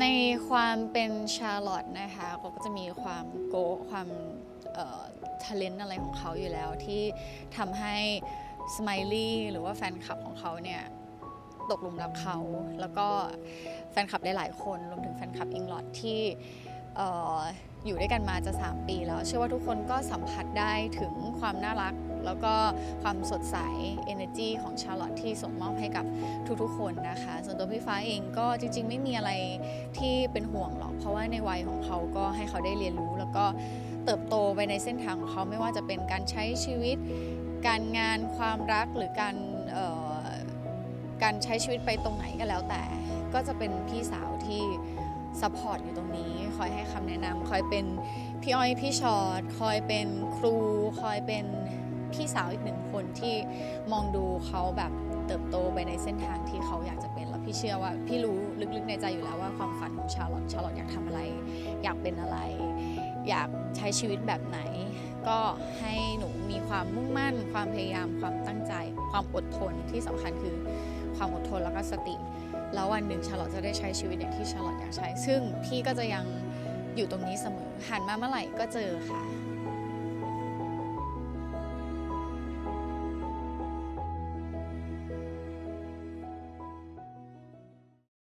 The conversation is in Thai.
ในความเป็นชาร์ลอตนะคะเขาก็จะมีความโกะความทะเลนอะไรของเขาอยู่แล้วที่ทำให้สไมลี่หรือว่าแฟนคลับของเขาเนี่ยตกหลุมรักเขา แล้วก็แฟนคลับได้หลายคนรวมถึงแฟนคลับอิงลอดที่เอ่ออยู่ด้วยกันมาจะ 3 ปีแล้ว เชื่อว่าทุกคนก็สัมผัสได้ถึงความน่ารัก แล้วก็ความสดใส energy ของชาร์ลอตที่ส่งมอบให้กับทุกๆ คนนะคะ ส่วนตัวพี่ฟ้าเองก็จริง ๆ ไม่มีอะไรที่เป็นห่วงหรอก เพราะว่าในวัยของเขาก็ให้เขาได้เรียนรู้ แล้วก็เติบโตไปในเส้นทางของเขาไม่ว่าจะเป็นการใช้ชีวิต การงานความรักหรือการการใช้ชีวิตไปตรงไหนก็แล้วแต่ ก็จะเป็นพี่สาวที่ซัพพอร์ตอยู่ตรงนี้ คอยให้คำแนะนำคอยเป็นพี่อ้อยพี่ชอดคอยเป็นครู คอยเป็น พี่สาวอีกหนึ่งคนที่มองดูเขาแบบเติบโตไปในเส้นทางที่เขาอยากจะเป็นแล้วพี่เชื่อว่าพี่รู้ลึกๆในใจอยู่แล้วว่าความฝันของชาลอตชาลอตอยากทำอะไร อยากเป็นอะไร อยากใช้ชีวิตแบบไหน ก็ให้หนูมีความมุ่งมั่น ความพยายาม ความตั้งใจ ความอดทนที่สำคัญคือความอดทนแล้วก็สติ แล้ววันหนึ่งชาลอตจะได้ใช้ชีวิตอย่างที่ชาลอตอยากใช้ ซึ่งพี่ก็จะยังอยู่ตรงนี้เสมอหันมาเมื่อไหร่ก็เจอค่ะ